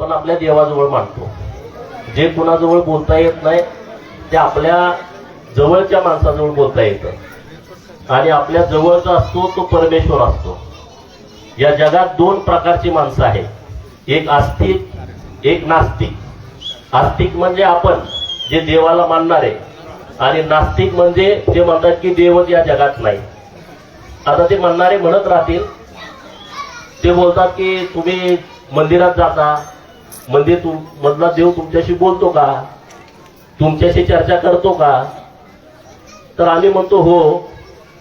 आपण आपल्या देवाजवळ मांडतो जे कुणाजवळ बोलता येत नाही ते आपल्या जवळच्या माणसाजवळ बोलता येतं. आणि आपल्या जवळचा असतो तो परमेश्वर असतो. या जगात दोन प्रकारची माणसं आहेत. एक आस्तिक एक नास्तिक. आस्तिक म्हणजे आपण जे देवाला मानणारे. आणि नास्तिक म्हणजे जे म्हणतात की देवच या जगात नाही. आता ते म्हणणारे म्हणत राहतील. ते बोलतात की तुम्ही मंदिरात जाता म्हणजे तुम मधला देव तुमच्याशी बोलतो का? तुमच्याशी चर्चा करतो का? तर आम्ही म्हणतो हो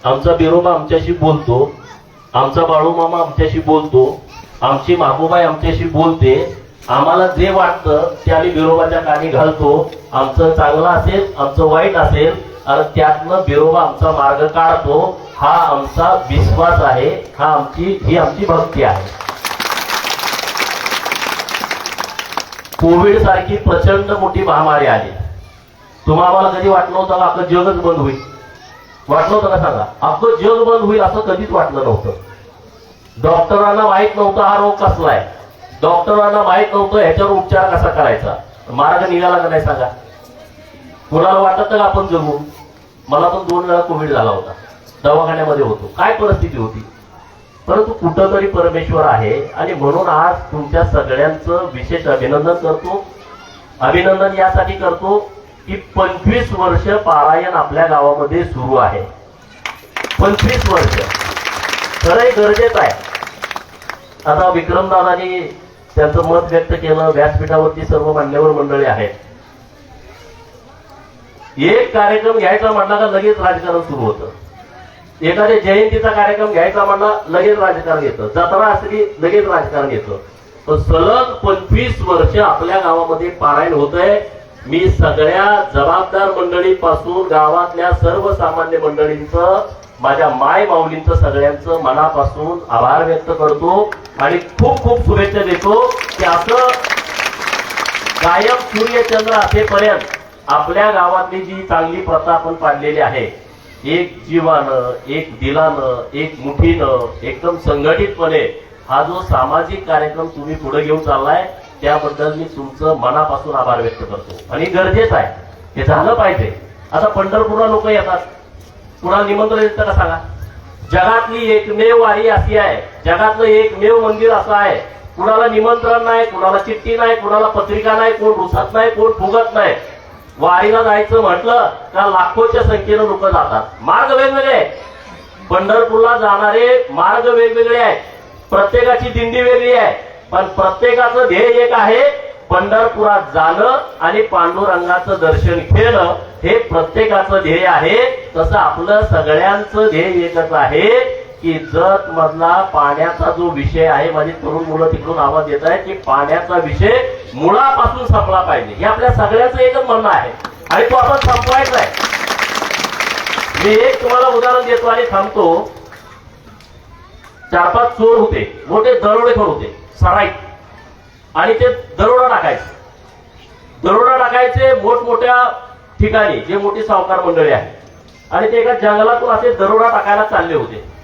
आमचा बिरोबा आमच्याशी बोलतो. आमचा बाळूमामा आमच्याशी बोलतो. आमची मागोबाई आमच्याशी बोलते. आम्हाला जे वाटतं ते आम्ही बिरोबाच्या कानी घालतो. आमचं चांगलं असेल आमचं वाईट असेल आणि त्यातनं बिरोबा आमचा मार्ग काढतो. हा आमचा विश्वास आहे. हा आमची ही आमची भक्ती आहे. कोविड सारखी प्रचंड मोठी महामारी आली. तुम्हाला कधी वाटलं होतं आपलं जगच बंद होईल? वाटलं होतं का सांगा? आपलं जग बंद होईल असं कधीच वाटलं नव्हतं. डॉक्टरांना माहीत नव्हतं हा रोग कसला आहे. डॉक्टरांना माहीत नव्हतं ह्याच्यावर उपचार कसा करायचा. मार्ग निघाला का नाही सांगा? कुणाला वाटत का आपण जगू? मला पण दोन वेळा कोविड झाला होता. दवाखान्यामध्ये होतो. काय परिस्थिती होती? परंतु कुठंतरी परमेश्वर आहे आणि म्हणून आज तुमच्या सगळ्यांचं विशेष अभिनंदन करतो. अभिनंदन यासाठी करतो की पंचवीस वर्ष पारायण आपल्या गावामध्ये सुरू आहे. पंचवीस वर्ष. खरंही गरजेचं आहे. आता विक्रमदादांनी त्यांचं मत व्यक्त केलं व्यासपीठावरती सर्व मान्यवर मंडळी आहेत. एक कार्यक्रम घ्यायचा म्हणला का लगेच राजकारण सुरू होतं. एखाद्या जयंतीचा कार्यक्रम घ्यायचा म्हणला लगेच राजकारण येतं. जत्रा असली लगेच राजकारण येतं. पण सलग पंचवीस वर्ष आपल्या गावामध्ये पारायण होत आहे मी सगळ्या जबाबदार मंडळीपासून गावातल्या सर्वसामान्य मंडळींचं माझ्या माय माऊलींचं सगळ्यांचं मनापासून आभार व्यक्त करतो आणि खूप खूप शुभेच्छा देतो की असं कायम सूर्यचंद्र असेपर्यंत आपल्या गावातली जी चांगली प्रथा आपण पाडलेली आहे एक जीवानं एक दिलानं एक मुठीनं एकदम संघटितपणे हा जो सामाजिक कार्यक्रम तुम्ही पुढे घेऊन चाललाय त्याबद्दल मी तुमचं मनापासून आभार व्यक्त करतो. आणि गरजेचं आहे. हे झालं पाहिजे. आता पंढरपूरला लोक येतात. कुणाला निमंत्रण येतं का सांगा? जगातली एकमेव वारी अशी आहे. जगातलं एकमेव मंदिर असं आहे. कुणाला निमंत्रण नाही कुणाला चिठ्ठी नाही कुणाला पत्रिका नाही कोण रुसत नाही कोण फुगत नाही. वारीला जायचं म्हटलं तर लाखोच्या संख्येनं लोक जातात? मार्ग वेगवेगळे आहेत. पंढरपूरला जाणारे मार्ग वेगवेगळे आहेत. प्रत्येकाची दिंडी वेगळी आहे. पण प्रत्येकाचं ध्येय एक आहे पंढरपुरात जाणं आणि पांडुरंगाचं दर्शन घेणं. हे प्रत्येकाचं ध्येय आहे. तसं आपलं सगळ्यांचं ध्येय एकच आहे. की जत मधला पाण्याचा जो विषय आहे माझी तरुण मुलं तिकडून आवाज येत आहे की पाण्याचा विषय मुळापासून संपला पाहिजे. हे आपल्या सगळ्याचं एकच म्हणणं आहे. आणि तो आपण संपवायचा आहे. मी एक तुम्हाला उदाहरण देतो आणि थांबतो. चार पाच चोर होते. मोठे दरोडेखोर होते. सराईत. आणि ते दरोडा टाकायचे. दरोडा टाकायचे मोठमोठ्या ठिकाणी जे मोठी सावकार मंडळी आहे आणि ते एका जंगलातून असे दरोडा टाकायला चालले होते.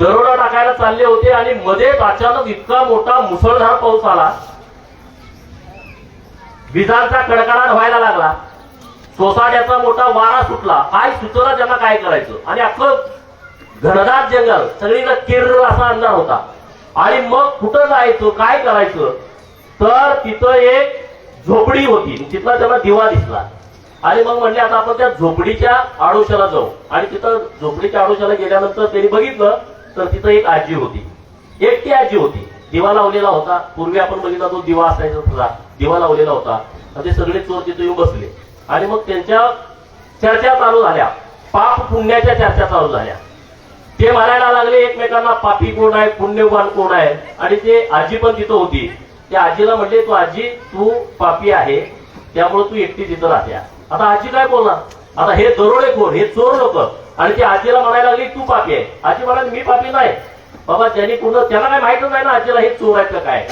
दरोडा टाकायला चालले होते आणि मध्येच अचानक इतका मोठा मुसळधार पाऊस आला. विजांचा कडकडाट व्हायला लागला. सोसाट्याचा मोठा वारा सुटला. काय सुचला त्यांना काय करायचं? आणि अख्खं घनदाट जंगल सगळीकडे किर्र असा अंधार होता. आणि मग कुठं जायचं? काय करायचं? तर तिथं एक झोपडी होती. तिथला त्यांना दिवा दिसला. आणि मग म्हणले आता आपण त्या झोपडीच्या आडोशाला जाऊ. आणि तिथं झोपडीच्या आडोशाला गेल्यानंतर त्यांनी बघितलं तर तिथं एक आजी होती. एकटी आजी होती. दिवा लावलेला होता. पूर्वी आपण बघितला तो दिवा असायचा तुझा दिवा लावलेला होता. आणि ते सगळे चोर तिथे येऊन बसले. आणि मग त्यांच्या चर्चा चालू झाल्या. पाप पुण्याच्या चर्चा चालू झाल्या. ते म्हणायला लागले एकमेकांना पापी कोण आहे? पुण्यवान कोण आहे? आणि ते आजी पण तिथं होती. त्या आजीला म्हणले तू आजी तू पापी आहे. त्यामुळे तू एकटी तिथं राहत्या. आता आजी काय बोलणार? आता हे दरोडे कोण हे चोर लोक आणि ती आजीला म्हणायला लागली तू पापी आहे. आजी म्हणाली मी पापी नाही. बाबा त्यांनी पूर्ण त्यांना काय माहितच नाही ना आजीला हे चोर आहेत का काय?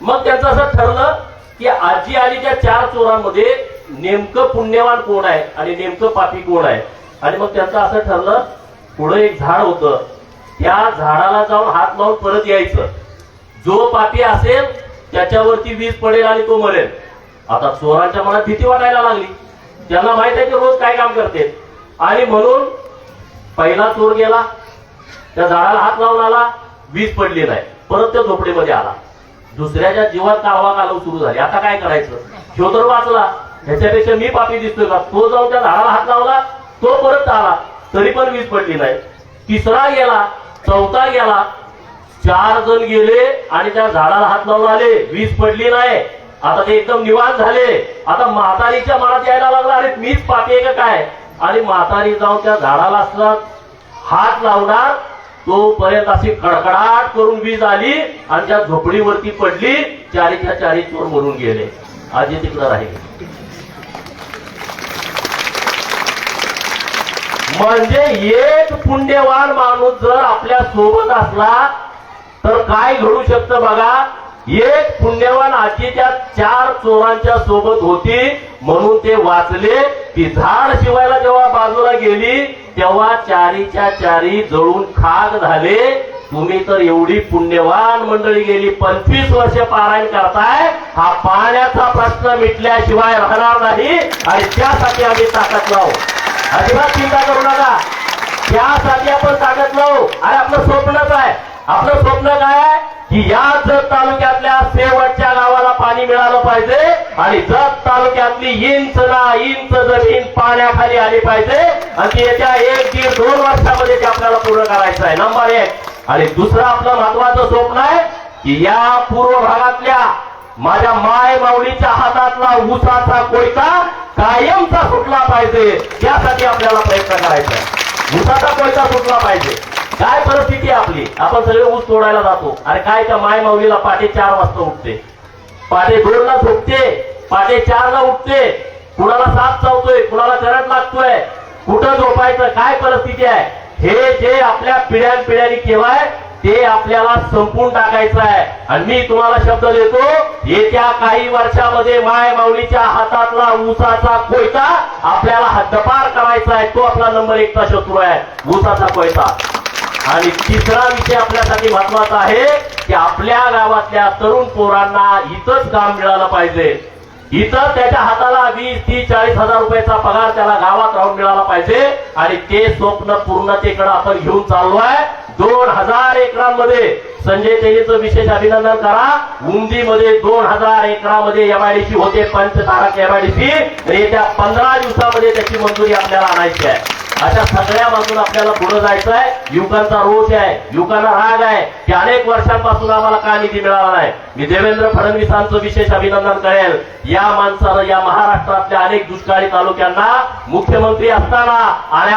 मग त्यांचं असं ठरलं की आजी आणि त्या चार चोरांमध्ये नेमकं पुण्यवान कोण आहे आणि नेमकं पापी कोण आहे? आणि मग त्यांचं असं ठरलं पुढं एक झाड होतं. त्या झाडाला जाऊन हात लावून परत यायचं. जो पापी असेल त्याच्यावरती वीज पडेल आणि तो मरेल. आता चोरांच्या मनात भीती वाटायला लागली. त्यांना माहीत आहे की रोज काय काम करते. आणि म्हणून पहिला चोर गेला त्या झाडाला हात लावून आला वीज पडली नाही परत त्या झोपडीमध्ये आला. दुसऱ्याच्या जीवात कावा कालव सुरू झाली. आता काय करायचं? ह्यो तर वाचला. ह्याच्यापेक्षा मी पापी दिसतोय का? तो जाऊन त्या झाडाला हात लावला तो परत आला. तरी पण वीज पडली नाही. तिसरा गेला चौथा गेला. चार जण गेले आणि त्या झाडाला हात लावून आले. वीज पडली नाही. आता ते एकदम निवांत झाले. आता म्हातारीच्या मनात यायला लागला अरे मीच पापी आहे का काय? आणि म्हातारी जाऊन त्या झाडाला असला हात लावणार तोपर्यंत अशी कडकडाट करून वीज आली आणि त्या झोपडीवरती पडली चारीच्या चारी चोर मरून गेले. आजी तिकडं राहिले. म्हणजे एक पुण्यवान माणूस जर आपल्यासोबत असला तर काय घडू शकतं बघा? एक पुण्यवान आजी त्या चार चोरांच्या सोबत होती म्हणून ते वाचले. ती झाड शिवायला जेव्हा बाजूला गेली तेव्हा चारीच्या चारी जळून खाग झाले. तुम्ही तर एवढी पुण्यवान मंडळी गेली पंचवीस वर्ष पारायण करताय. हा पाण्याचा प्रश्न मिटल्याशिवाय राहणार नाही. आणि त्यासाठी आम्ही ताकद लावू. अजिबात चिंता करू नका. त्यासाठी आपण ताकद लावू. आणि आपलं स्वप्नच आहे. आपलं स्वप्न काय आहे? की या जत तालुक्यातल्या शेवटच्या गावाला पाणी मिळालं पाहिजे आणि जत तालुक्यातली इंच ना इंच जमीन पाण्याखाली आली पाहिजे. आणि ती येत्या एक दीड दोन वर्षामध्ये ते आपल्याला पूर्ण करायचं आहे. नंबर एक. आणि दुसरं आपलं महत्वाचं स्वप्न आहे की या पूर्व भागातल्या माझ्या माय माऊलीच्या हातातला ऊसाचा कोयता कायमचा सुटला पाहिजे. त्यासाठी आपल्याला प्रयत्न करायचा ऊसाचा कोयता सुटला पाहिजे. काय परिस्थिती आपली? आपण सगळे ऊस तोडायला जातो. अरे काय का माय माऊलीला पाटे चार वाजता उठते? पहाटे दोनला झोपते पहाटे चारला उठते. कुणाला साप चावतोय कुणाला करंट लागतोय कुठं झोपायचं काय परिस्थिती आहे? हे जे आपल्या पिढ्यान पिढ्यानी केलंय ते आपल्याला संपून टाकायचं आहे. आणि मी तुम्हाला शब्द देतो येत्या काही वर्षामध्ये माय माऊलीच्या हातातला ऊसाचा कोयता आपल्याला हद्दपार करायचा आहे. तो आपला नंबर एकचा शत्रू आहे ऊसाचा कोयता. आणि तिसरा विषय आपल्यासाठी महत्त्वाचा आहे की आपल्या गावातल्या तरुण पोरांना इथंच काम मिळालं पाहिजे. इथं त्याच्या हाताला वीस तीस चाळीस हजार रुपयाचा पगार त्याला गावात राहून मिळाला पाहिजे. आणि ते स्वप्न पूर्णतेकडे आपण घेऊन चाललो आहे दोन हजार एकरांमध्ये संजय तेलीचं विशेष अभिनंदन करा. उमदीमध्ये दोन हजार एकरामध्ये एमआयडीसी होते पंचतारक एमआयडीसी आणि येत्या पंधरा दिवसामध्ये त्याची मंजुरी आपल्याला आणायची आहे. अशा सगळ्या आपल्याला पुढे जायचं आहे युवकांचा रोष आहे युवकांना राग आहे. की अनेक वर्षांपासून आम्हाला का निधी मिळाला नाही. मी देवेंद्र फडणवीसांचं विशेष अभिनंदन करेल. या माणसानं या महाराष्ट्रातल्या अनेक दुष्काळी तालुक्यांना मुख्यमंत्री असताना आणि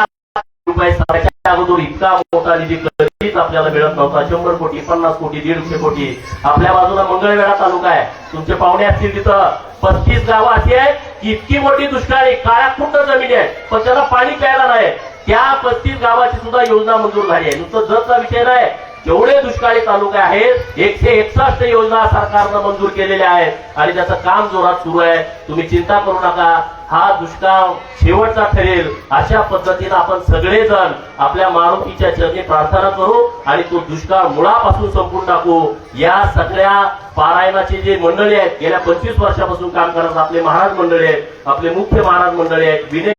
रुपये अगोदर इतका मोठा निधी कधीच आपल्याला मिळत नव्हता. शंभर कोटी पन्नास कोटी दीडशे कोटी. आपल्या बाजूला मंगळवेढा तालुका आहे. तुमचे पाहुणे असतील तिथं. पस्तीस गावं अशी आहेत. की इतकी मोठी दुष्काळी काळ्या खुंट जमीन आहे पण त्याला पाणी प्यायला नाही. त्या पस्तीस गावाची सुद्धा योजना मंजूर झाली आहे. नुसतं जतचा विषय नाही. एवढे दुष्काळी तालुके आहेत एकशे एकसष्ट योजना सरकारनं मंजूर केलेल्या आहेत. आणि त्याचं काम जोरात सुरू आहे तुम्ही चिंता करू नका. हा दुष्काळ शेवटचा ठरेल. अशा पद्धतीनं आपण सगळेजण आपल्या मारुतीच्या चरणी प्रार्थना करू आणि तो दुष्काळ मुळापासून संपून टाकू. या सगळ्या पारायणाची जे मंडळी आहेत गेल्या पंचवीस वर्षापासून काम करत आपले महाराज मंडळी आहेत आपले मुख्य महाराज मंडळी आहेत विनय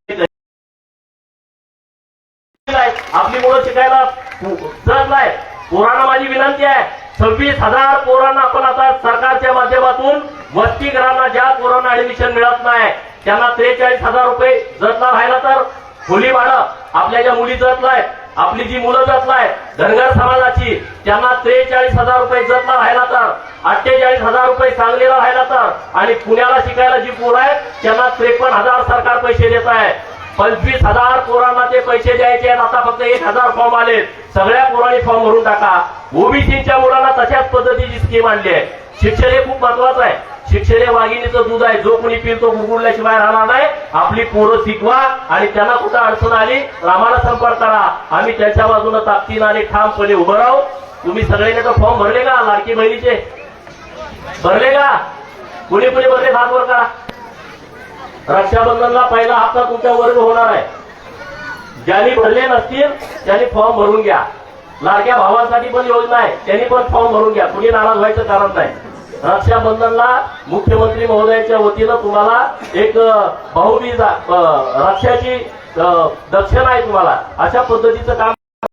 आपली मुलं शिकायला जग नाही पोरांना माझी विनंती आहे. सव्वीस हजार पोरांना आपण आता सरकारच्या माध्यमातून वसतिगृहांना ज्या पोरांना ऍडमिशन मिळत नाही त्यांना त्रेचाळीस हजार रुपये जतला राहिला तर खोली भाडं आपल्या ज्या मुली जतलाय आपली जी मुलं जतलाय धनगर समाजाची त्यांना त्रेचाळीस हजार रुपये जतला राहिला तर अठ्ठेचाळीस हजार रुपये सांगलीला राहिला तर आणि पुण्याला शिकायला जी पोरं आहेत त्यांना त्रेपन्न हजार सरकार पैसे देत आहे. पंचवीस हजार पोरांना ते पैसे द्यायचे आहेत. आता फक्त एक हजार फॉर्म आले सगळ्या पोरांनी फॉर्म भरून टाका. ओबीसीच्या मुलांना तशाच पद्धतीची स्कीम आणली आहे. शिक्षण हे खूप महत्वाचं आहे. शिक्षण हे वाघिणीचं दूध आहे. जो कोणी पितो गुरगुरल्याशिवाय राहणार नाही. आपली पोरं शिकवा आणि त्यांना कुठं अडचण आली रामाला संपर्क करा. आम्ही त्यांच्या बाजूने ताकदीनं आणि ठामपणे उभं राहू. तुम्ही सगळ्यांनी तर फॉर्म भरले का लाडकी बहिणीचे? भरले का? कुणी कुणी भरले? भागवर करा. रक्षाबंधनला पहिला हप्ता तुमच्या वर्ग होणार आहे. ज्यांनी भरले नसतील त्यांनी फॉर्म भरून घ्या. लाडक्या भावांसाठी पण योजना आहे त्यांनी पण फॉर्म भरून घ्या. कुणी नाराज व्हायचं कारण नाही. रक्षाबंधनला मुख्यमंत्री महोदयाच्या वतीनं तुम्हाला एक अ, रक्षाची दक्षिणा आहे तुम्हाला. अशा पद्धतीचं काम